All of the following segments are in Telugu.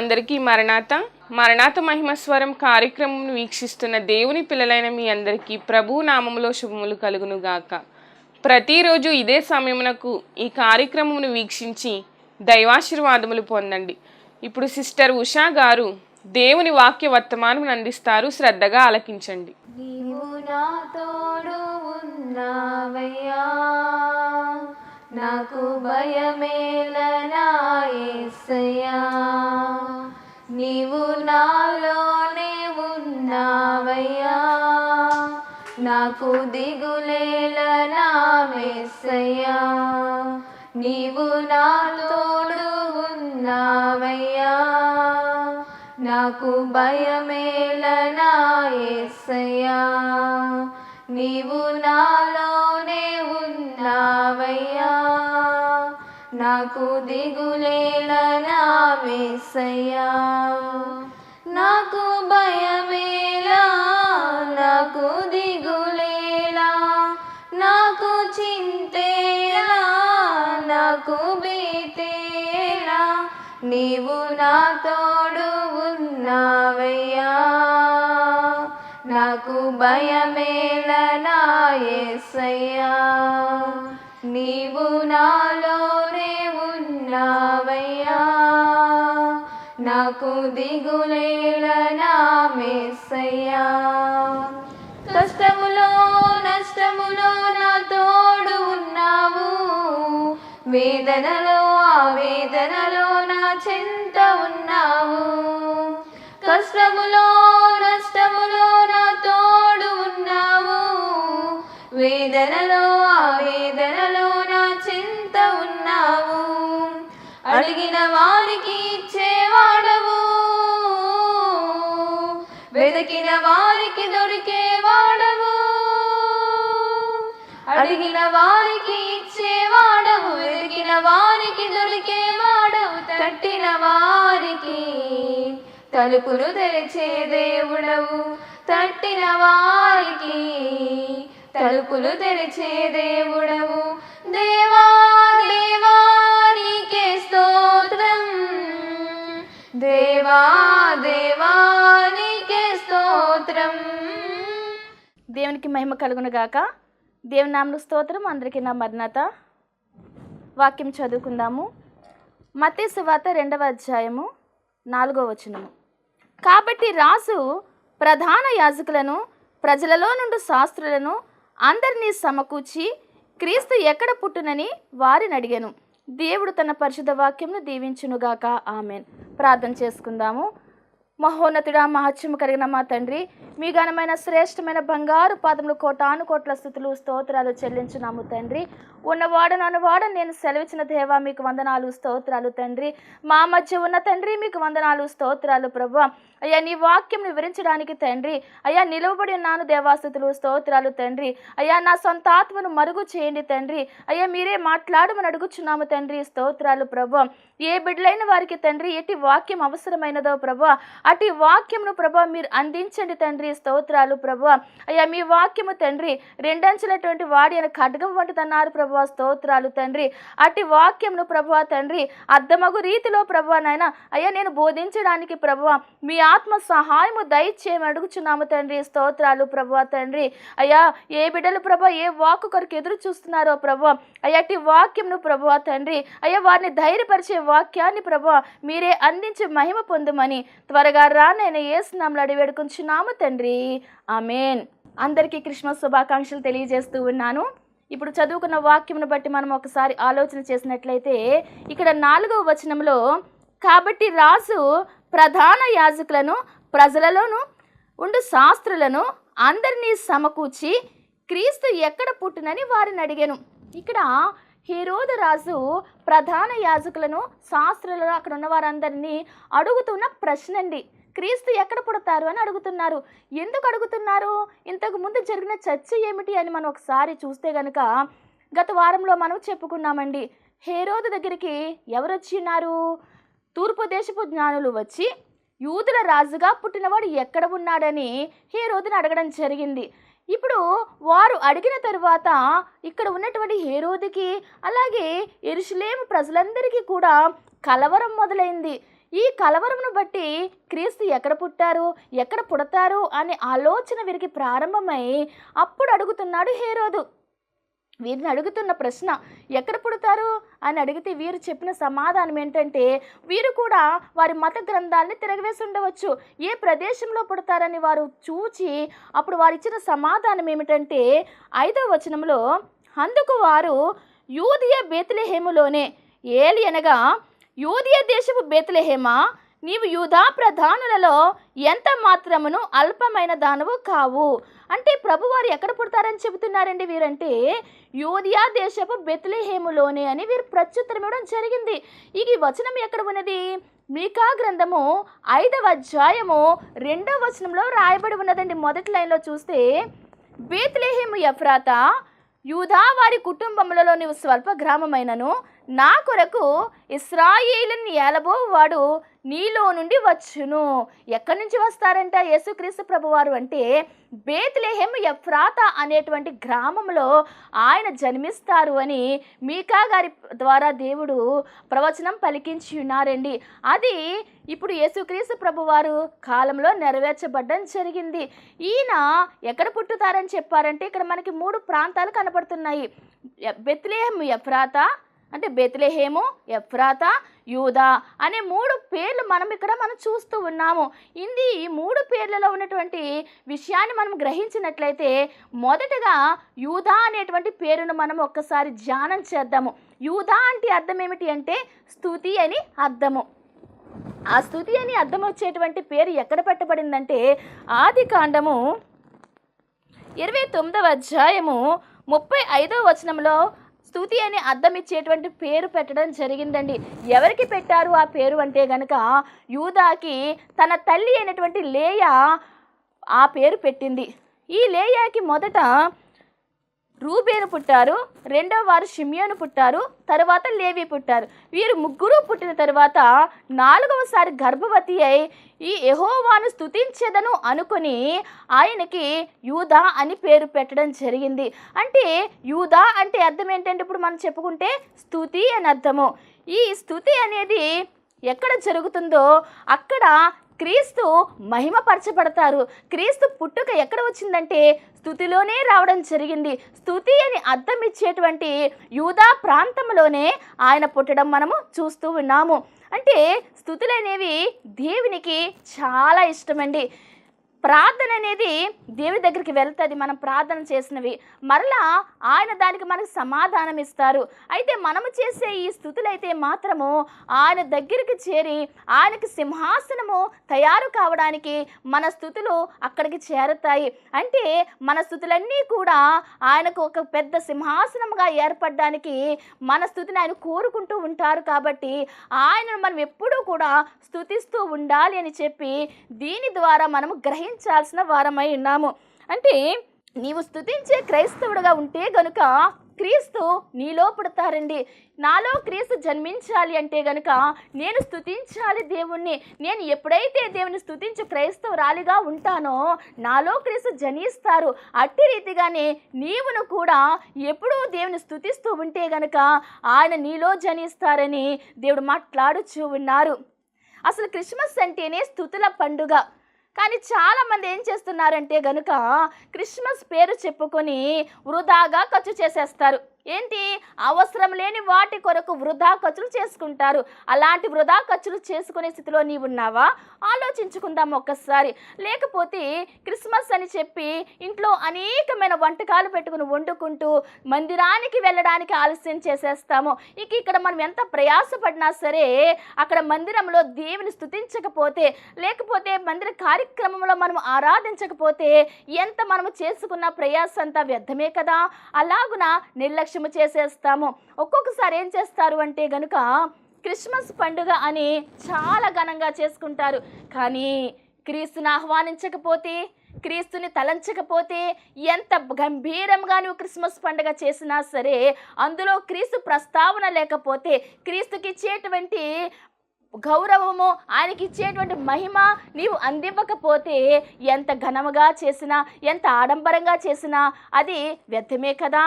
అందరికీ మరణాత. మరణాత మహిమస్వరం కార్యక్రమం వీక్షిస్తున్న దేవుని పిల్లలైన మీ అందరికీ ప్రభు నామములో శుభములు కలుగును గాక ప్రతిరోజు ఇదే సమయమునకు ఈ కార్యక్రమమును వీక్షించి దైవాశీర్వాదములు పొందండి. ఇప్పుడు సిస్టర్ ఉషా గారు దేవుని వాక్య వర్తమానం అందిస్తారు. శ్రద్ధగా ఆలకించండి. నీవు నా తోడు ఉన్నావయ్యా. నాకు భయమేలనాయసయా నీవు నాలోనే ఉన్నావయ్యా. నాకు దిగులేలనామేసయ్యా నీవు నాతోడు ఉన్నావయ్యా. నాకు భయమేలనాయసయ్యా నీవు నాలోనే రావయ్యా నాకు దిగులేలనా వేసయ్యా నాకు భయమేలా నాకు దిగులేలా నాకు చింతేలా నాకు బీతేలా నీవు నా తోడు ఉన్నావయ్యా. నాకు భయమేలనాయసయ్యా నీవు నాలోనే ఉన్నావయ్యా. నాకు దిగులేలనా మేసయ్యా. కష్టములో నష్టములో నా తోడు ఉన్నావు. వేదనలో ఆ వేదనలో నా చింత ఉన్నావు. కష్టములో అడిగిన వారికి ఇచ్చేవాడవు ఎదిగిన వారికి దొరికేవాడవు తట్టిన వారికి తలుపులు తెరిచే దేవుడవు. తట్టిన వారికి తలుపులు తెరిచే దేవుడవు. దేవా దేవా నీకే స్తోత్రం. దేవా దేవా నీకే స్తోత్రం. దేవునికి మహిమ కలుగును గాక. దేవుని స్తోత్రం. అందరికీ నా మర్ణత వాక్యం చదువుకుందాము. మతే సువార్త రెండవ అధ్యాయము నాలుగో వచనము. కాబట్టి రాజు ప్రధాన యాజకులను ప్రజలలో నుండి శాస్త్రులను అందరినీ సమకూర్చి క్రీస్తు ఎక్కడ పుట్టునని వారిని అడిగాను. దేవుడు తన పరిశుద్ధ వాక్యంను దీవించునుగాక. ఆమెన్. ప్రార్థన చేసుకుందాము. మహోన్నతుడా మహత్యము కలిగిన మా తండ్రి. మీ ఘనమైన శ్రేష్టమైన బంగారు పాదములు కోటాను కోట్ల స్థుతులు స్తోత్రాలు చెల్లించున్నాము తండ్రి. ఉన్నవాడను అనువాడ నేను సెలవిచ్చిన దేవా మీకు వందనాలు స్తోత్రాలు తండ్రి. మా మధ్య ఉన్న తండ్రి మీకు వందనాలు స్తోత్రాలు ప్రభు అయ్యా నీ వాక్యం వివరించడానికి తండ్రి. అయ్యా నిలవబడి ఉన్నాను దేవాస్థుతులు స్తోత్రాలు తండ్రి. అయ్యా నా సొంత ఆత్మను మరుగు చేయండి తండ్రి. అయ్యా మీరే మాట్లాడమని అడుగుచున్నాము తండ్రి స్తోత్రాలు ప్రభు ఏ బిడ్డలైన వారికి తండ్రి ఎట్టి వాక్యం అవసరమైనదో ప్రభా అటు వాక్యమును ప్రభా మీరు అందించండి తండ్రి స్తోత్రాలు ప్రభా. అయ్యా మీ వాక్యము తండ్రి రెండంచులటువంటి వాడి అని ఖడ్గం వంటిదన్నారు ప్రభా స్తోత్రాలు తండ్రి. అటు వాక్యమును ప్రభా తండ్రి అర్ధమగు రీతిలో ప్రభా నాయన అయ్యా నేను బోధించడానికి ప్రభా మీ ఆత్మ సహాయము దయచేయమని అడుగుచున్నాము తండ్రి స్తోత్రాలు ప్రభా తండ్రి. అయ్యా ఏ బిడ్డలు ప్రభా ఏ వాక్ కొరకు ఎదురు చూస్తున్నారో ప్రభా అయ్యా వాక్యంను ప్రభా తండ్రి అయ్యా వారిని ధైర్యపరిచే వాక్యాన్ని ప్రభా మీరే అందించి మహిమ పొందమని త్వరగా గారా? నేను ఏసునామలు అడిగి వేడుకుంటున్నాము తండ్రి. ఆమెన్. అందరికీ క్రిస్మస్ శుభాకాంక్షలు తెలియజేస్తూ ఉన్నాను. ఇప్పుడు చదువుకున్న వాక్యమును బట్టి మనం ఒకసారి ఆలోచన చేసినట్లయితే ఇక్కడ నాలుగవ వచనంలో కాబట్టి రాజు ప్రధాన యాజకులను ప్రజలలోను ఉండు శాస్త్రులను అందరినీ సమకూర్చి క్రీస్తు ఎక్కడ పుట్టినని వారిని అడిగాను. ఇక్కడ హీరోదు రాజు ప్రధాన యాజకులను శాస్త్రులను అక్కడ ఉన్న వారందరినీ అడుగుతున్న ప్రశ్న అండి క్రీస్తు ఎక్కడ పుడతారు అని అడుగుతున్నారు. ఎందుకు అడుగుతున్నారు? ఇంతకు ముందు జరిగిన చర్చ ఏమిటి అని మనం ఒకసారి చూస్తే గనక గత వారంలో మనం చెప్పుకున్నామండి. హేరోదు దగ్గరికి ఎవరు వచ్చి ఉన్నారు? తూర్పు దేశపు జ్ఞానులు వచ్చి యూదుల రాజుగా పుట్టినవాడు ఎక్కడ ఉన్నాడని హేరోదుని అడగడం జరిగింది. ఇప్పుడు వారు అడిగిన తరువాత ఇక్కడ ఉన్నటువంటి హేరోదికి అలాగే ఎరుషులేము ప్రజలందరికీ కూడా కలవరం మొదలైంది. ఈ కలవరమును బట్టి క్రీస్తు ఎక్కడ పుట్టారు ఎక్కడ పుడతారు అనే ఆలోచన వీరికి ప్రారంభమై అప్పుడు అడుగుతున్నాడు హేరోదు. వీరిని అడుగుతున్న ప్రశ్న ఎక్కడ పుడతారు? అని అడిగితే వీరు చెప్పిన సమాధానం ఏంటంటే వీరు కూడా వారి మత గ్రంథాలని తిరగవేసి ఉండవచ్చు. ఏ ప్రదేశంలో పుడతారని వారు చూచి అప్పుడు వారు ఇచ్చిన సమాధానం ఏమిటంటే ఐదవ వచనంలో అందుకు వారు యూదియ బేతులహేములోనే ఏలి అనగా యూదియ దేశపు బేతులహేమా? నీవు యూధా ప్రధానులలో ఎంత మాత్రమును అల్పమైన దానవు కావు. అంటే ప్రభువారు ఎక్కడ పుడతారని చెబుతున్నారండి వీరంటే యూదియా దేశపు బెత్లిహేములోనే అని వీరు ప్రత్యుత్తరం ఇవ్వడం జరిగింది. ఇక ఈ వచనం ఎక్కడ ఉన్నది? మీకా గ్రంథము ఐదవ అధ్యాయము రెండవ వచనంలో రాయబడి ఉన్నదండి. మొదటి లైన్లో చూస్తే బేత్లేహేము ఎఫ్రాత యూదా వారి కుటుంబములలో నీవు స్వల్ప గ్రామమైనను నా కొరకు ఇస్రాయేలుని ఏలబో వాడు నీలో నుండి వచ్చును. ఎక్కడి నుంచి వస్తారంట యేసుక్రీస్తు ప్రభువారు? అంటే బేత్లేహెమ్ ఎఫ్రాత అనేటువంటి గ్రామంలో ఆయన జన్మిస్తారు అని మీకా గారి ద్వారా దేవుడు ప్రవచనం పలికించి ఉన్నారండి. అది ఇప్పుడు యేసుక్రీస్తు ప్రభువారు కాలంలో నెరవేర్చబడ్డం జరిగింది. ఈయన ఎక్కడ పుట్టుతారని చెప్పారంటే ఇక్కడ మనకి మూడు ప్రాంతాలు కనపడుతున్నాయి. బెత్లెహెం ఎఫ్రాత అంటే బెత్లెహేము ఎఫ్రాత యూదా అనే మూడు పేర్లు మనం ఇక్కడ మనం చూస్తూ ఉన్నాము. ఇది ఈ మూడు పేర్లలో ఉన్నటువంటి విషయాన్ని మనం గ్రహించినట్లయితే మొదటగా యూదా అనేటువంటి పేరును మనం ఒక్కసారి ధ్యానం చేద్దాము. యూదా అంటే అర్థం ఏమిటి అంటే స్థుతి అని అర్థము. ఆ స్థుతి అని అర్థం వచ్చేటువంటి పేరు ఎక్కడ పెట్టబడిందంటే ఆది కాండము ఇరవై తొమ్మిదవ అధ్యాయము ముప్పై ఐదవ వచనంలో స్తుతి అని అర్థం ఇచ్చేటువంటి పేరు పెట్టడం జరిగిందండి. ఎవరికి పెట్టారు ఆ పేరు అంటే గనక యూదాకి తన తల్లి అయినటువంటి లేయ ఆ పేరు పెట్టింది. ఈ లేయాకి మొదట రూబేను పుట్టారు రెండో వారు షిమియోను పుట్టారు తర్వాత లేవి పుట్టారు. వీరు ముగ్గురు పుట్టిన తర్వాత నాలుగవసారి గర్భవతి అయి ఈ యహోవాను స్థుతించదను అనుకొని ఆయనకి యూదా అని పేరు పెట్టడం జరిగింది. అంటే యూదా అంటే అర్థం ఏంటంటే ఇప్పుడు మనం చెప్పుకుంటే స్థుతి అని అర్థము. ఈ స్థుతి అనేది ఎక్కడ జరుగుతుందో అక్కడ క్రీస్తు మహిమపరచబడతారు. క్రీస్తు పుట్టుక ఎక్కడ వచ్చిందంటే స్థుతిలోనే రావడం జరిగింది. స్థుతి అని అర్థం ఇచ్చేటువంటి యూదా ప్రాంతంలోనే ఆయన పుట్టడం మనము చూస్తూ ఉన్నాము. అంటే స్థుతులు అనేవి దేవునికి చాలా ఇష్టమండి. ప్రార్థన అనేది దేవుని దగ్గరికి వెళ్తుంది. మనం ప్రార్థన చేసినవి. మరలా ఆయన దానికి మనకు సమాధానం ఇస్తారు. అయితే మనము చేసే ఈ స్థుతులైతే మాత్రము ఆయన దగ్గరికి చేరి ఆయనకి సింహాసనము తయారు కావడానికి మన స్థుతులు అక్కడికి చేరతాయి. అంటే మన స్థుతులన్నీ కూడా ఆయనకు ఒక పెద్ద సింహాసనముగా ఏర్పడడానికి మన స్థుతిని ఆయన కోరుకుంటూ ఉంటారు కాబట్టి ఆయనను మనం ఎప్పుడూ కూడా స్థుతిస్తూ ఉండాలి అని చెప్పి దీని ద్వారా మనము స్థుతించాల్సిన వారమై ఉన్నాము. అంటే నీవు స్థుతించే క్రైస్తవుడుగా ఉంటే గనుక క్రీస్తు నీలో పుడతారండి. నాలో క్రీస్తు జన్మించాలి అంటే గనుక నేను స్థుతించాలి దేవుణ్ణి. నేను ఎప్పుడైతే దేవుని స్థుతించు క్రైస్తవురాలిగా ఉంటానో నాలో క్రీస్తు జనిస్తారు. అట్టి రీతిగానే నీవును కూడా ఎప్పుడూ దేవుని స్థుతిస్తూ ఉంటే గనుక ఆయన నీలో జనిస్తారని దేవుడు మాట్లాడుచూ ఉన్నారు. అసలు క్రిస్మస్ అంటేనే స్థుతుల పండుగ. కానీ చాలామంది ఏం చేస్తున్నారంటే గనుక క్రిస్మస్ పేరు చెప్పుకొని వృధాగా ఖర్చు చేసేస్తారు. ఏంటి? అవసరం లేని వాటి కొరకు వృధా ఖర్చులు చేసుకుంటారు. అలాంటి వృధా ఖర్చులు చేసుకునే స్థితిలో నీవు ఉన్నావా? ఆలోచించుకుందాం ఒక్కసారి. లేకపోతే క్రిస్మస్ అని చెప్పి ఇంట్లో అనేకమైన వంటకాలు పెట్టుకుని వండుకుంటూ మందిరానికి వెళ్ళడానికి ఆలస్యం చేసేస్తాము. ఇక ఇక్కడ మనం ఎంత ప్రయాసపడినా సరే అక్కడ మందిరంలో దేవుని స్థుతించకపోతే లేకపోతే మందిర కార్యక్రమంలో మనం ఆరాధించకపోతే ఎంత మనము చేసుకున్న ప్రయాస అంతా వ్యర్థమే కదా? అలాగున నిర్లక్ష్యము చేసేస్తాము. ఒక్కొక్కసారి ఏం చేస్తారు అంటే గనుక క్రిస్మస్ పండుగ అని చాలా ఘనంగా చేసుకుంటారు. కానీ క్రీస్తుని ఆహ్వానించకపోతే క్రీస్తుని తలంచకపోతే ఎంత గంభీరంగా నువ్వు క్రిస్మస్ పండుగ చేసినా సరే అందులో క్రీస్తు ప్రస్తావన లేకపోతే క్రీస్తుకి ఇచ్చేటువంటి గౌరవము ఆయనకి ఇచ్చేటువంటి మహిమ నీవు అందివ్వకపోతే ఎంత ఘనముగా చేసినా ఎంత ఆడంబరంగా చేసినా అది వ్యర్థమే కదా.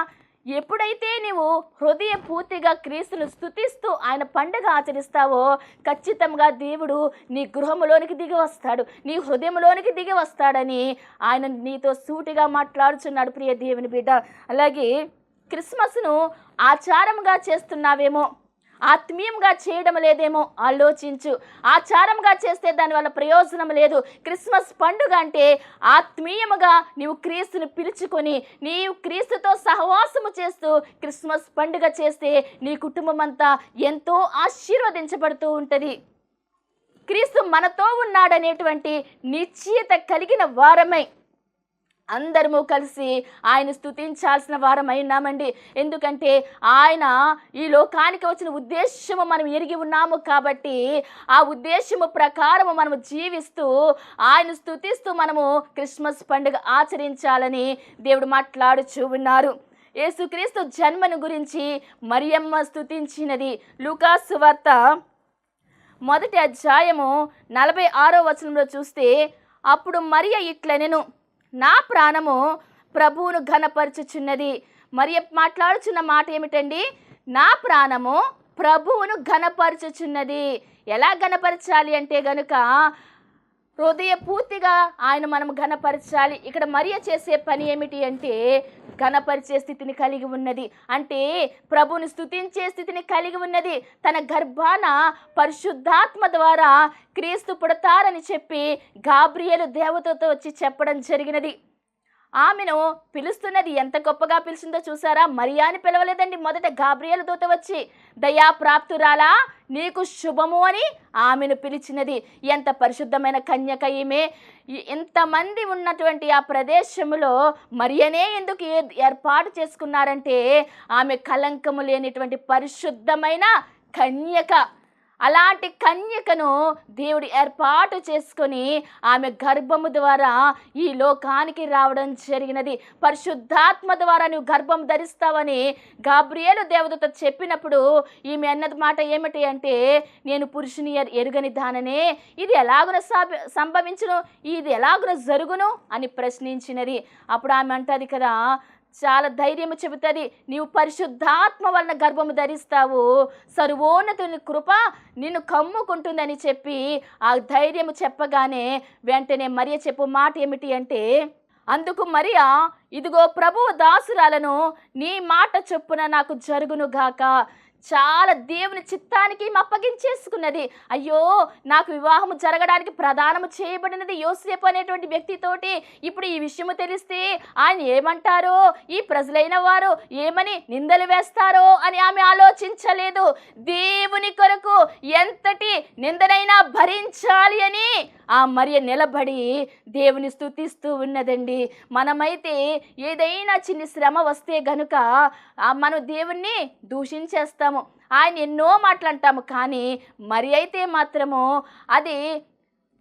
ఎప్పుడైతే నీవు హృదయ పూర్తిగా క్రీస్తును స్తుతిస్తూ ఆయన పండుగ ఆచరిస్తావో ఖచ్చితంగా దేవుడు నీ గృహములోనికి దిగి వస్తాడు. నీ హృదయంలోనికి దిగి వస్తాడని ఆయన నీతో సూటిగా మాట్లాడుచున్నాడు ప్రియ దేవుని బిడ్డ. అలాగే క్రిస్మస్ను ఆచారంగా చేస్తున్నావేమో ఆత్మీయంగా చేయడం లేదేమో ఆలోచించు. ఆచారంగా చేస్తే దానివల్ల ప్రయోజనం లేదు. క్రిస్మస్ పండుగ అంటే ఆత్మీయముగా నీవు క్రీస్తుని పిలుచుకొని నీవు క్రీస్తుతో సహవాసము చేస్తూ క్రిస్మస్ పండుగ చేస్తే నీ కుటుంబం అంతా ఎంతో ఆశీర్వదించబడుతూ ఉంటుంది. క్రీస్తు మనతో ఉన్నాడనేటువంటి నిశ్చయత కలిగిన వారమై. అందరము కలిసి ఆయన స్తుతించాల్సిన వారం ఉన్నామండి. ఎందుకంటే ఆయన ఈ లోకానికి వచ్చిన ఉద్దేశము మనం ఎరిగి ఉన్నాము కాబట్టి ఆ ఉద్దేశము ప్రకారము మనము జీవిస్తూ ఆయన స్థుతిస్తూ మనము క్రిస్మస్ పండుగ ఆచరించాలని దేవుడు మాట్లాడుచూ ఉన్నారు. యేసుక్రీస్తు జన్మను గురించి మరియమ్మ స్థుతించినది లూకాసు వార్త మొదటి అధ్యాయము నలభై ఆరో వచనంలో చూస్తే అప్పుడు మరియ ఇట్లనెను నా ప్రాణము ప్రభువును ఘనపరచుచున్నది. మరియ మాట్లాడుచున్న మాట ఏమిటండి? నా ప్రాణము ప్రభువును ఘనపరచుచున్నది. ఎలా ఘనపరచాలి అంటే గనుక హృదయ పూర్తిగా ఆయన మనం ఘనపరచాలి. ఇక్కడ మరియ చేసే పని ఏమిటి అంటే ఘనపరిచే స్థితిని కలిగి ఉన్నది. అంటే ప్రభుని స్తుతించే స్థితిని కలిగి ఉన్నది. తన గర్భాన పరిశుద్ధాత్మ ద్వారా క్రీస్తు పుడతారని చెప్పి గాబ్రియలు దేవతతో వచ్చి చెప్పడం జరిగినది. ఆమెను పిలుస్తున్నది ఎంత గొప్పగా పిలిచిందో చూసారా? మరియా అని పిలవలేదండి. మొదట గాబ్రియల్ దూత వచ్చి దయా ప్రాప్తురాలా నీకు శుభము అని ఆమెను పిలిచినది. ఎంత పరిశుద్ధమైన కన్యక ఈమె. ఎంతమంది ఉన్నటువంటి ఆ ప్రదేశంలో మరియనే ఎందుకు ఏ- ఏర్పాటు చేసుకున్నారంటే ఆమె కలంకము లేనిటువంటి పరిశుద్ధమైన కన్యక. అలాంటి కన్యకను దేవుడు ఏర్పాటు చేసుకొని ఆమె గర్భము ద్వారా ఈ లోకానికి రావడం జరిగినది. పరిశుద్ధాత్మ ద్వారా నువ్వు గర్భం ధరిస్తావని గాబ్రియేలు దేవతతో చెప్పినప్పుడు ఈమె అన్నది మాట ఏమిటి అంటే నేను పురుషుని ఎరుగని దాననే ఇది ఎలాగున సంభవించును ఇది ఎలాగున జరుగును అని ప్రశ్నించినది. అప్పుడు ఆమె అంటది కదా చాలా ధైర్యము చెబుతుంది. నీవు పరిశుద్ధాత్మ వలన గర్భము ధరిస్తావు. సర్వోన్నతుని కృప నిన్ను కమ్ముకుంటుందని చెప్పి ఆ ధైర్యము చెప్పగానే వెంటనే మరియ చెప్పు మాట ఏమిటి అంటే అందుకు మరియా ఇదిగో ప్రభువు దాసురాలను నీ మాట చొప్పున నాకు జరుగును గాక చాలా దేవుని చిత్తానికి అప్పగించేసుకున్నది. అయ్యో నాకు వివాహము జరగడానికి ప్రధానము చేయబడినది యోసేపు అనేటువంటి వ్యక్తితోటి. ఇప్పుడు ఈ విషయము తెలిస్తే ఆయన ఏమంటారో ఈ ప్రజలైన వారు ఏమని నిందలు వేస్తారో అని ఆమె ఆలోచించలేదు. దేవుని కొరకు ఎంతటి నిందనైనా భరించాలి అని ఆ మరియ నిలబడి దేవుని స్తుతిస్తూ ఉన్నదండి. మనమైతే ఏదైనా చిన్ని శ్రమ వస్తే గనుక మనం దేవుణ్ణి దూషించేస్తాం. ఆయన ఎన్నో మాటలు అంటాము కానీ మరి అయితే మాత్రము అది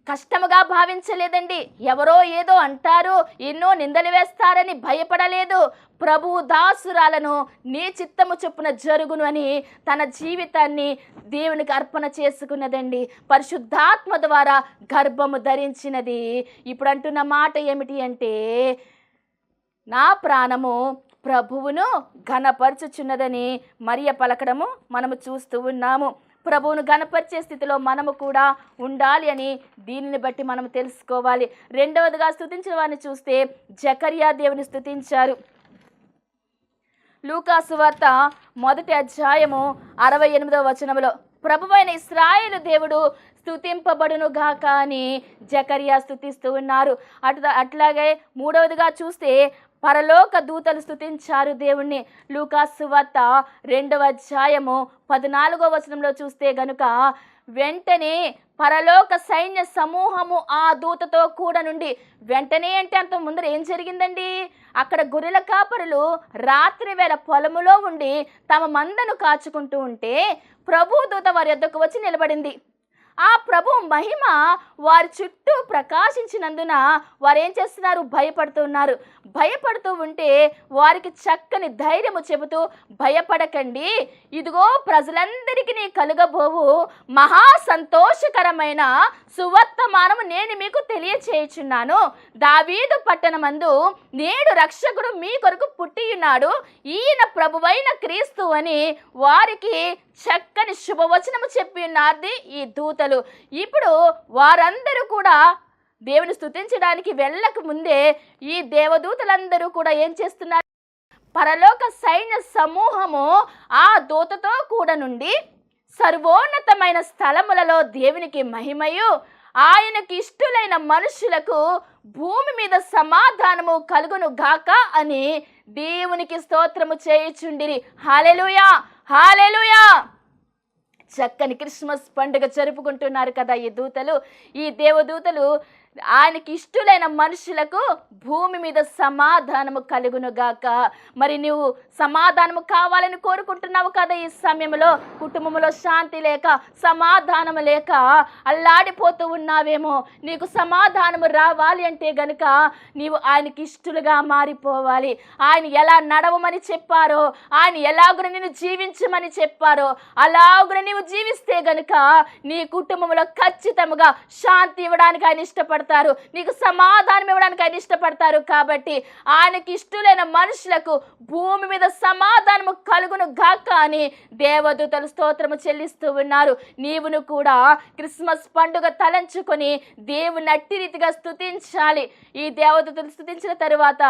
కష్టముగా భావించలేదండి. ఎవరో ఏదో అంటారు ఎన్నో నిందలు వేస్తారని భయపడలేదు. ప్రభువు దాసురాలను నీ చిత్తము చొప్పున జరుగును అని తన జీవితాన్ని దేవునికి అర్పణ చేసుకున్నదండి. పరిశుద్ధాత్మ ద్వారా గర్భము ధరించినది. ఇప్పుడు అంటున్న మాట ఏమిటి అంటే నా ప్రాణము ప్రభువును ఘనపరచుచున్నదని మరియ పలకడము మనము చూస్తూ ఉన్నాము. ప్రభువును గణపరిచే స్థితిలో మనము కూడా ఉండాలి అని దీనిని బట్టి మనం తెలుసుకోవాలి. రెండవదిగా స్థుతించిన వారిని చూస్తే జకర్యా దేవుని స్థుతించారు. లూకాసు వార్త మొదటి అధ్యాయము అరవై ఎనిమిదవ వచనములో ప్రభువైన ఇస్రాయేలు దేవుడు స్థుతింపబడును గాక అని జకరియా స్థుతిస్తూ ఉన్నారు. అటు అట్లాగే మూడవదిగా చూస్తే పరలోక దూతలు స్తుతించారు దేవుణ్ణి. లూకాసు వార్త రెండవ అధ్యాయము పద్నాలుగో వచనంలో చూస్తే గనుక వెంటనే పరలోక సైన్య సమూహము ఆ దూతతో కూడా నుండి వెంటనే అంటే అంత ముందర ఏం జరిగిందండి? అక్కడ గొర్రెల కాపరులు రాత్రి వేళ పొలములో ఉండి తమ మందను కాచుకుంటూ ఉంటే ప్రభు దూత వారి యొద్దకు వచ్చి నిలబడింది. ఆ ప్రభు మహిమ వారి చుట్టూ ప్రకాశించినందున వారు ఏం చేస్తున్నారు? భయపడుతున్నారు. భయపడుతూ ఉంటే వారికి చక్కని ధైర్యము చెబుతూ భయపడకండి. ఇదిగో ప్రజలందరికీ కలుగబోవు. మహా సంతోషకరమైన సువర్తమానము నేను మీకు తెలియచేయుచున్నాను. దావీదు పట్టణమందు నేడు రక్షకుడు మీ కొరకు పుట్టియున్నాడు. ఈయన ప్రభువైన క్రీస్తు అని వారికి చక్కని శుభవచనము చెప్పి ఉన్నది ఈ దూత దూతలు ఇప్పుడు వారందరూ కూడా దేవుని స్థుతించడానికి వెళ్ళక ముందే ఈ దేవదూతలందరూ కూడా ఏం చేస్తున్నారు? పరలోక సైన్య సమూహము ఆ దూతతో కూడా నుండి సర్వోన్నతమైన స్థలములలో దేవునికి మహిమయు ఆయనకి ఇష్టులైన మనుషులకు భూమి మీద సమాధానము కలుగును గాక అని దేవునికి స్తోత్రము చేయుచుండిరి. హాలెలుయా హాలెలుయా చక్కని క్రిస్మస్ పండుగ జరుపుకుంటున్నారు కదా ఈ దూతలు. ఈ దేవదూతలు ఆయనకి ఇష్టులైన మనుషులకు భూమి మీద సమాధానము కలుగును గాక మరి నువ్వు సమాధానము కావాలని కోరుకుంటున్నావు కదా ఈ సమయంలో? కుటుంబంలో శాంతి లేక సమాధానము లేక అల్లాడిపోతూ ఉన్నావేమో? నీకు సమాధానము రావాలి అంటే గనుక నీవు ఆయనకి ఇష్టలుగా మారిపోవాలి. ఆయన ఎలా నడవమని చెప్పారో ఆయన ఎలాగున నేను జీవించమని చెప్పారో అలాగున నీవు జీవిస్తే గనుక నీ కుటుంబంలో ఖచ్చితంగా శాంతి ఇవ్వడానికి ఆయన ఇష్టపడతారు నీకు సమాధానం ఇవ్వడానికి ఆయన ఇష్టపడతారు కాబట్టి ఆయనకి ఇష్టలైన మనుషులకు భూమి మీద సమాధానము కలుగును గాక అని దేవదూతలు స్తోత్రము చెల్లిస్తూ ఉన్నారు. నీవును కూడా క్రిస్మస్ పండుగ తలంచుకొని దేవుని అట్టి రీతిగా స్థుతించాలి ఈ దేవదూతలు స్థుతించిన తరువాత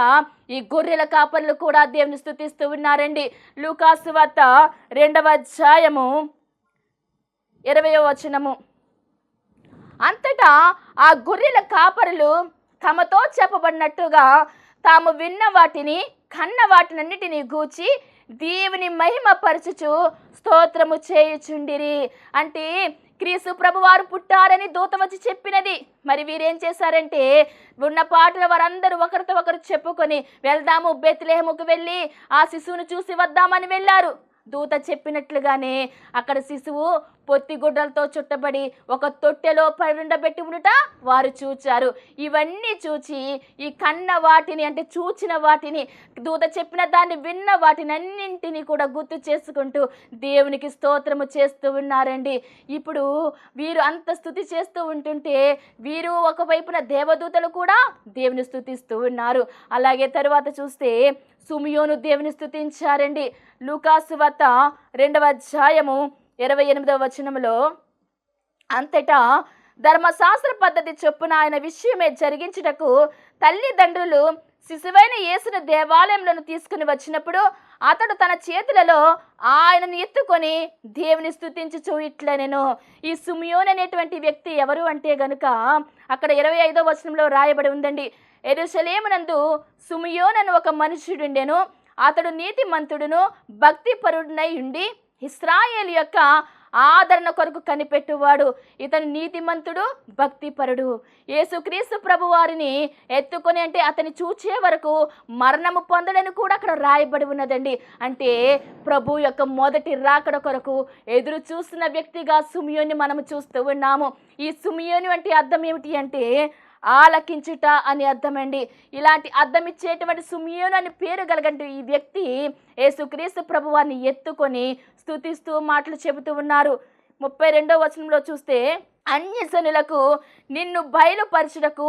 ఈ గొర్రెల కాపర్లు కూడా దేవుని స్థుతిస్తూ ఉన్నారండి. లూకాసు వద్ద రెండవ అధ్యాయము ఇరవయో వచనము. అంతటా ఆ గొర్రెల కాపరులు తమతో చెప్పబడినట్టుగా తాము విన్న వాటిని కన్న వాటినన్నిటినీ గూచి దేవుని మహిమపరచుచు స్తోత్రము చేయుచుండిరి. అంటే క్రీసు ప్రభువారు పుట్టారని దూత వచ్చి చెప్పినది. మరి వీరేం చేశారంటే ఉన్న పాటలు వారందరూ ఒకరితో ఒకరు చెప్పుకొని వెళ్దాము బెత్లేహముకు వెళ్ళి ఆ శిశువును చూసి వద్దామని వెళ్ళారు. దూత చెప్పినట్లుగానే అక్కడ శిశువు పొత్తిగుడ్డలతో చుట్టబడి ఒక తొట్టెలో పరుండబెట్టి ఉండుట వారు చూచారు. ఇవన్నీ చూచి ఈ కన్న వాటిని అంటే చూచిన వాటిని దూత చెప్పిన దాన్ని విన్న వాటిని అన్నింటినీ కూడా గుర్తు చేసుకుంటూ దేవునికి స్తోత్రము చేస్తూ ఉన్నారండి. ఇప్పుడు వీరు అంత స్థుతి చేస్తూ ఉంటుంటే వీరు ఒకవైపున దేవదూతలు కూడా దేవుని స్థుతిస్తూ ఉన్నారు. అలాగే తర్వాత చూస్తే సుమియోను దేవుని స్థుతించారండి. లూకాసు వత రెండవ అధ్యాయము ఇరవై ఎనిమిదవ వచనములో అంతటా ధర్మశాస్త్ర పద్ధతి చొప్పున ఆయన విషయమే జరిగించుటకు తల్లిదండ్రులు శిశువైన యేసును దేవాలయంలోను తీసుకుని వచ్చినప్పుడు అతడు తన చేతులలో ఆయనను ఎత్తుకొని దేవుని స్థుతించుచు ఇట్లా నేను ఈ సుమియోన్ అనేటువంటి వ్యక్తి ఎవరు అంటే గనుక అక్కడ ఇరవై ఐదో వచనంలో రాయబడి ఉందండి. ఎరుసలేమునందు సుమియోన్ అని ఒక మనుషుడుండెను అతడు నీతిమంతుడును భక్తిపరుడునై ఉండి ఇస్రాయేల్ యొక్క ఆదరణ కొరకు కనిపెట్టువాడు. ఇతను నీతిమంతుడు భక్తిపరుడు. యేసుక్రీస్తు ప్రభు వారిని ఎత్తుకొని అంటే అతని చూచే వరకు మరణము పొందడని కూడా అక్కడ రాయబడి ఉన్నదండి. అంటే ప్రభు యొక్క మొదటి రాకడ కొరకు ఎదురు చూస్తున్న వ్యక్తిగా సుమియోని మనము చూస్తూ ఉన్నాము. ఈ సుమియోని వంటి అర్థం ఏమిటి అంటే ఆలకించుట అని అర్థమండి. ఇలాంటి అర్థం ఇచ్చేటువంటి సుమియోను అని పేరు కలిగంటే ఈ వ్యక్తి యేసుక్రీస్తు ప్రభువాన్ని ఎత్తుకొని స్తుతిస్తూ మాటలు చెబుతూ ఉన్నారు. ముప్పై రెండో వచనంలో చూస్తే అన్యజనులకు నిన్ను బయలుపరచుటకు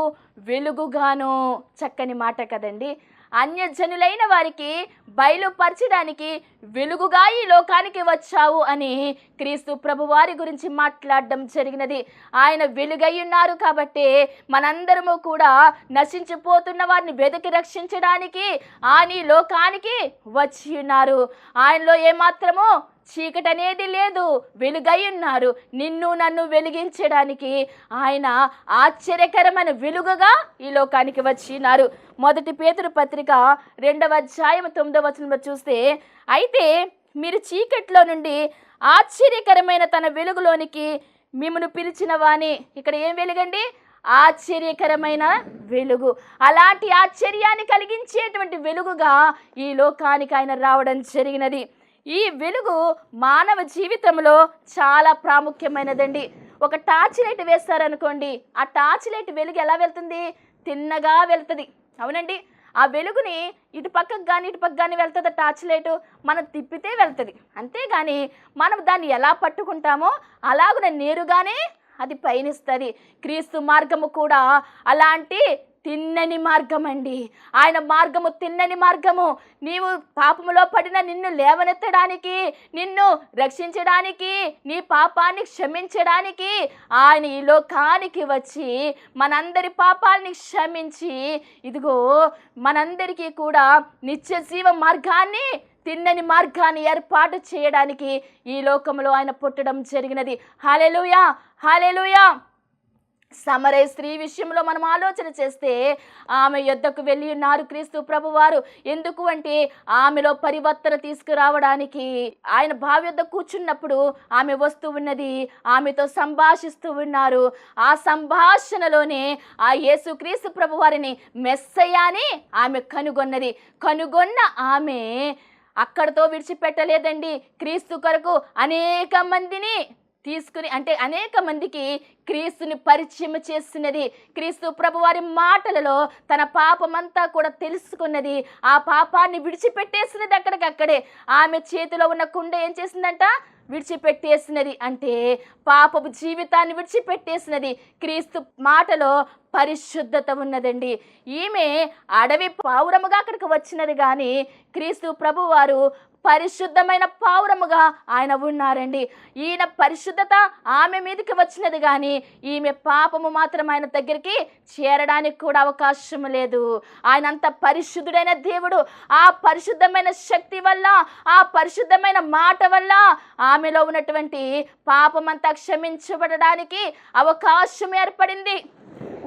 వెలుగుగాను చక్కని మాట కదండి. అన్యజనులైన వారికి బయలుపరచడానికి వెలుగుగా ఈ లోకానికి వచ్చావు అని క్రీస్తు ప్రభువారి గురించి మాట్లాడడం జరిగినది. ఆయన వెలుగై ఉన్నారు కాబట్టి మనందరము కూడా నశించిపోతున్న వారిని వెతికి రక్షించడానికి ఆయన లోకానికి వచ్చి ఉన్నారు. ఆయనలో ఏమాత్రమో చీకటి అనేది లేదు. వెలుగై ఉన్నారు. నిన్ను నన్ను వెలిగించడానికి ఆయన ఆశ్చర్యకరమైన వెలుగుగా ఈ లోకానికి వచ్చినారు. మొదటి పేతురు పత్రిక రెండవ అధ్యాయం తొమ్మిదవ వచనంలో చూస్తే అయితే మీరు చీకట్లో నుండి ఆశ్చర్యకరమైన తన వెలుగులోనికి మిమ్మను పిలిచిన వాణి ఇక్కడ ఏం వెలుగండి? ఆశ్చర్యకరమైన వెలుగు. అలాంటి ఆశ్చర్యాన్ని కలిగించేటువంటి వెలుగుగా ఈ లోకానికి ఆయన రావడం జరిగినది. ఈ వెలుగు మానవ జీవితంలో చాలా ప్రాముఖ్యమైనదండి. ఒక టార్చ్ లైట్ వేస్తారనుకోండి ఆ టార్చ్ లైట్ వెలుగు ఎలా వెళ్తుంది? తిన్నగా వెళ్తుంది. అవునండి. ఆ వెలుగుని ఇటు పక్కకు కానీ ఇటు పక్క కానీ వెళ్తుంది టార్చ్ లైట్. మనం తిప్పితే వెళ్తుంది. అంతేగాని మనం దాన్ని ఎలా పట్టుకుంటామో అలాగున నేరుగానే అది పయనిస్తుంది. క్రీస్తు మార్గము కూడా అలాంటి తిన్నని మార్గం అండి ఆయన మార్గము తిన్నని మార్గము. నీవు పాపములో పడిన నిన్ను లేవనెత్తడానికి నిన్ను రక్షించడానికి నీ పాపాన్ని క్షమించడానికి ఆయన ఈ లోకానికి వచ్చి మనందరి పాపాలని క్షమించి ఇదిగో మనందరికీ కూడా నిత్య జీవ మార్గాన్ని తిన్నని మార్గాన్ని ఏర్పాటు చేయడానికి ఈ లోకంలో ఆయన పుట్టడం జరిగినది. హాలెలుయా హాలెలుయా సమరే స్త్రీ విషయంలో మనం ఆలోచన చేస్తే ఆమె యొద్దకు వెళ్ళి ఉన్నారు క్రీస్తు ప్రభువారు. ఎందుకు అంటే ఆమెలో పరివర్తన తీసుకురావడానికి ఆయన భావి కూర్చున్నప్పుడు ఆమె వస్తూ ఉన్నది ఆమెతో సంభాషిస్తూ ఉన్నారు. ఆ సంభాషణలోనే ఆ యేసు క్రీస్తు ప్రభువారిని మెస్సయ్యాని ఆమె కనుగొన్నది. కనుగొన్న ఆమె అక్కడతో విడిచిపెట్టలేదండి. క్రీస్తు కొరకు అనేక మందిని తీసుకుని అంటే అనేక మందికి క్రీస్తుని పరిచయం చేస్తున్నది. క్రీస్తు ప్రభువారి మాటలలో తన పాపమంతా కూడా తెలుసుకున్నది. ఆ పాపాన్ని విడిచిపెట్టేసినది అక్కడికక్కడే ఆమె చేతిలో ఉన్న కుండ ఏం చేసిందంట? విడిచిపెట్టేసినది. అంటే పాపపు జీవితాన్ని విడిచిపెట్టేసినది. క్రీస్తు మాటలో పరిశుద్ధత ఉన్నదండి. ఈమె అడవి పావురముగా అక్కడికి వచ్చినది కానీ క్రీస్తు ప్రభువారు పరిశుద్ధమైన పావురముగా ఆయన ఉన్నారండి. ఈయన పరిశుద్ధత ఆమె మీదకి వచ్చినది కానీ ఈమె పాపము మాత్రం ఆయన దగ్గరికి చేరడానికి కూడా అవకాశం లేదు. ఆయన అంత పరిశుద్ధుడైన దేవుడు. ఆ పరిశుద్ధమైన శక్తి వల్ల ఆ పరిశుద్ధమైన మాట వల్ల ఆమెలో ఉన్నటువంటి పాపమంతా క్షమించబడడానికి అవకాశం ఏర్పడింది.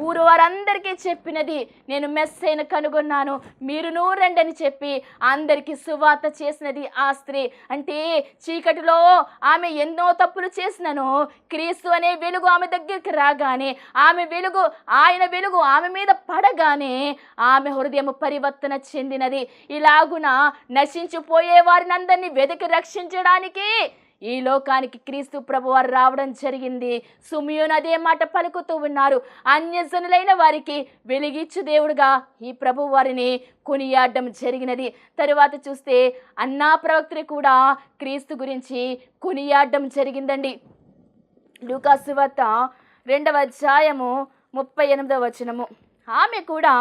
ఊరు వారందరికీ చెప్పినది నేను మెస్సైన కనుగొన్నాను. మీరు నూరండి అని చెప్పి అందరికీ సువార్త చేసినది ఆ స్త్రీ. అంటే చీకటిలో ఆమె ఎన్నో తప్పులు చేసినను. క్రీస్తు అనే వెలుగు ఆమె దగ్గరికి రాగానే ఆమె వెలుగు ఆయన వెలుగు ఆమె మీద పడగానే ఆమె హృదయం పరివర్తన చెందినది. ఇలాగున నశించిపోయే వారిని అందరినీ వెతికి రక్షించడానికి ఈ లోకానికి క్రీస్తు ప్రభువారు రావడం జరిగింది. సుమియోన్ అదే మాట పలుకుతూ ఉన్నారు. అన్యజనులైన వారికి వెలిగిచ్చు దేవుడుగా ఈ ప్రభు వారిని కొనియాడడం జరిగినది. తరువాత చూస్తే అన్నా ప్రవక్తని కూడా క్రీస్తు గురించి కొనియాడడం జరిగిందండి. లూకాసు వద్ద రెండవ అధ్యాయము ముప్పై ఎనిమిదవ వచనము. ఆమె కూడా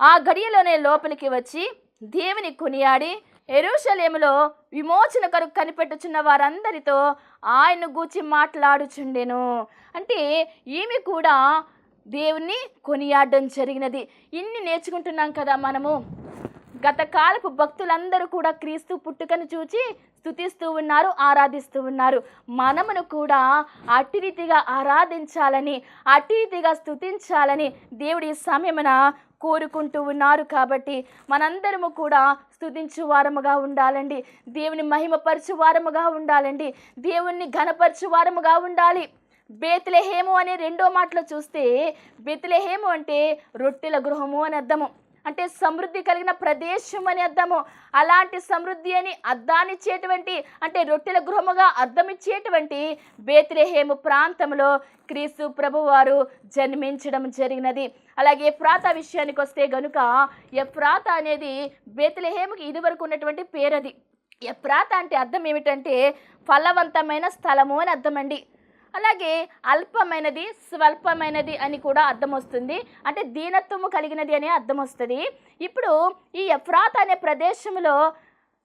ఆ గడియలోనే లోపలికి వచ్చి దేవుని కొనియాడి ఎరుషలేములో విమోచన కొరకు కనిపెట్టుచున్న వారందరితో ఆయన గూర్చి మాట్లాడుచుండెను. అంటే ఈమె కూడా దేవుణ్ణి కొనియాడడం జరిగినది. ఇన్ని నేర్చుకుంటున్నాం కదా మనము. గత కాలపు భక్తులందరూ కూడా క్రీస్తు పుట్టుకను చూచి స్థుతిస్తూ ఉన్నారు ఆరాధిస్తూ ఉన్నారు. మనమును కూడా అట్టి రీతిగా ఆరాధించాలని అట్టి రీతిగా స్తుతించాలని దేవుడి సమయమున కోరుకుంటూ ఉన్నారు కాబట్టి మనందరము కూడా స్తుతించు వారముగా ఉండాలండి. దేవుని మహిమపరచు వారముగా ఉండాలండి. దేవుణ్ణి ఘనపరచు వారముగా ఉండాలి. బేతులెహేము అనే రెండో మాటలో చూస్తే బేతులెహేము అంటే రొట్టెల గృహము అని అర్థము. అంటే సమృద్ధి కలిగిన ప్రదేశం అని అర్థము. అలాంటి సమృద్ధి అని అర్థాన్నిచ్చేటువంటి అంటే రొట్టెల గృహముగా అర్థమిచ్చేటువంటి బేత్రేహేము ప్రాంతంలో క్రీస్తు ప్రభువారు జన్మించడం జరిగినది. అలాగే ఎఫ్రాత విషయానికి వస్తే గనుక ఎఫ్రాత అనేది బేత్లెహేముకి ఇదివరకు ఉన్నటువంటి పేరది. ఎఫ్రాత అంటే అర్థం ఏమిటంటే ఫలవంతమైన స్థలము అని అర్థమండి. అలాగే అల్పమైనది స్వల్పమైనది అని కూడా అర్థం వస్తుంది. అంటే దీనత్వము కలిగినది అనే అర్థం వస్తుంది. ఇప్పుడు ఈ ఎఫ్రాత్ అనే ప్రదేశంలో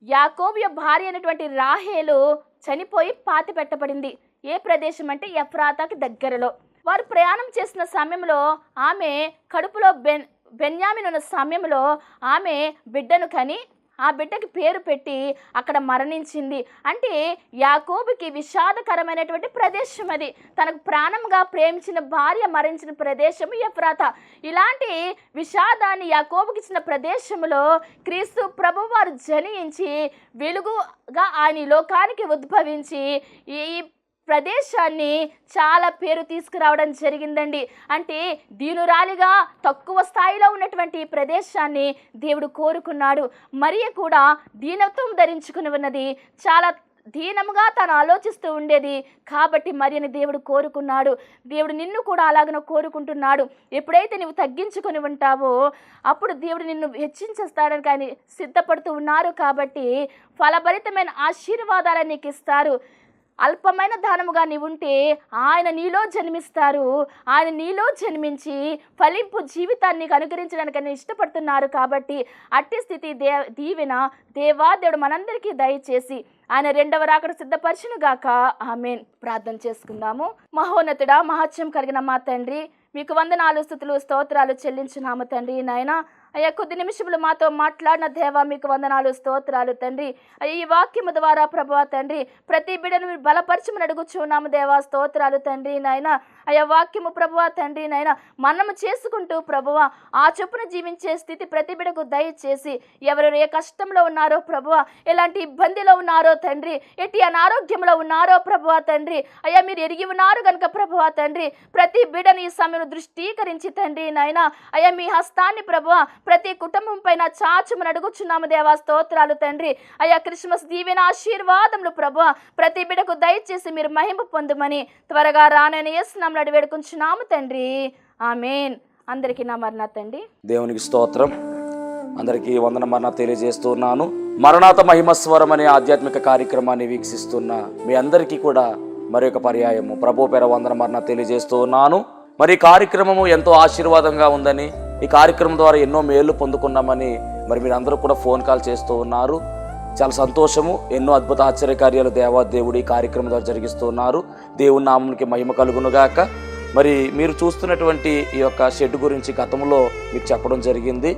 యాకోబియ భార్య అయినటువంటి రాహేలు చనిపోయి పాతి పెట్టబడింది. ఏ ప్రదేశం అంటే ఎఫ్రాతాకి దగ్గరలో. వారు ప్రయాణం చేసిన సమయంలో ఆమె కడుపులో బెన్ బెన్యామిన్ ఉన్న సమయంలో ఆమె బిడ్డను కని ఆ బిడ్డకి పేరు పెట్టి అక్కడ మరణించింది. అంటే యాకోబుకి విషాదకరమైనటువంటి ప్రదేశం అది. తనకు ప్రాణంగా ప్రేమించిన భార్య మరణించిన ప్రదేశం ఎఫ్రాత. ఇలాంటి విషాదాన్ని యాకోబుకి ఇచ్చిన ప్రదేశంలో క్రీస్తు ప్రభువారు జనించి వెలుగుగా ఆయన లోకానికి ఉద్భవించి ఈ ప్రదేశాన్ని చాలా పేరు తీసుకురావడం జరిగిందండి. అంటే దీనురాలిగా తక్కువ స్థాయిలో ఉన్నటువంటి ప్రదేశాన్ని దేవుడు కోరుకున్నాడు. మరియ కూడా దీనత్వం ధరించుకుని ఉన్నది. చాలా దీనముగా తను ఆలోచిస్తూ ఉండేది. కాబట్టి మరియని దేవుడు కోరుకున్నాడు. దేవుడు నిన్ను కూడా అలాగన కోరుకుంటున్నాడు. ఎప్పుడైతే నువ్వు తగ్గించుకొని ఉంటావో అప్పుడు దేవుడు నిన్ను హెచ్చించేస్తాడని కానీ సిద్ధపడుతూ ఉన్నారు కాబట్టి ఫలభరితమైన ఆశీర్వాదాలను నీకు ఇస్తారు. అల్పమైన దానముగా నీవుంటే ఆయన నీలో జన్మిస్తారు. ఆయన నీలో జన్మించి ఫలింపు జీవితాన్ని నీకు అనుగ్రహించడానికి ఇష్టపడుతున్నారు కాబట్టి అట్టి స్థితి దే దీవెన దేవాదేవుడు మనందరికీ దయచేసి ఆయన రెండవ రాకడ సిద్ధపరచును గాక. ఆమెన్. ప్రార్థన చేసుకుందాము. మహోన్నతుడా మహత్యం కలిగిన మా తండ్రి మీకు వందనాలు స్థుతులు స్తోత్రాలు చెల్లించున్నాము తండ్రి నాయన. అయ్యా కొద్ది నిమిషములు మాతో మాట్లాడిన దేవా మీకు వందనాలు స్తోత్రాలు తండ్రి. అయ్యా ఈ వాక్యము ద్వారా ప్రభా తండ్రి ప్రతి బిడ్డను మీరు బలపరచమని అడుగుచున్నాము దేవా స్తోత్రాలు తండ్రి నాయన. అయ్యా వాక్యము ప్రభువ తండ్రి నాయన మనము చేసుకుంటూ ప్రభువ ఆ చొప్పున జీవించే స్థితి ప్రతి బిడకు దయచేసి ఎవరు ఏ కష్టంలో ఉన్నారో ప్రభువ ఎలాంటి ఇబ్బందిలో ఉన్నారో తండ్రి ఎట్టి అనారోగ్యంలో ఉన్నారో ప్రభువ తండ్రి అయ్యా మీరు ఎరిగి ఉన్నారు కనుక ప్రభువ తండ్రి ప్రతి బిడని ఈ సమయం దృష్టీకరించి తండ్రి నాయన అయ్యా మీ హస్తాన్ని ప్రభువ ప్రతి కుటుంబం పైన చాచుమని అడుగుచున్నాము దేవా స్తోత్రాలు తండ్రి. అయ్యా క్రిస్మస్ దీవెన ఆశీర్వాదములు ప్రభు. ప్రతి బిడకు దయచేసి మీరు మహిమ పొందుమని త్వరగా రానని వేస్తున్నాము అడి వేడుకుంటున్నాము తండ్రి. ఆమెన్. అందరికీ నా మరణ అండి దేవునికి స్తోత్రం. అందరికీ వందన మరణ తెలియజేస్తున్నాను. మరణాత మహిమస్వరం అనే ఆధ్యాత్మిక కార్యక్రమాన్ని వీక్షిస్తున్న మీ అందరికీ కూడా మరొక పర్యాయము. ప్రభు పేర వందన మరణ తెలియజేస్తున్నాను. మరి కార్యక్రమము ఎంతో ఆశీర్వాదంగా ఉందని ఈ కార్యక్రమం ద్వారా ఎన్నో మేళ్ళు పొందుకున్నామని మరి మీరందరూ కూడా ఫోన్ కాల్ చేస్తూ ఉన్నారు. చాలా సంతోషము. ఎన్నో అద్భుత ఆశ్చర్యకార్యాలు దేవా దేవుడు ఈ కార్యక్రమం ద్వారా జరిగిస్తూ ఉన్నారు. దేవుని నామంకి మహిమ కలుగునుగాక మరి మీరు చూస్తున్నటువంటి ఈ యొక్క షెడ్ గురించి గతంలో మీకు చెప్పడం జరిగింది.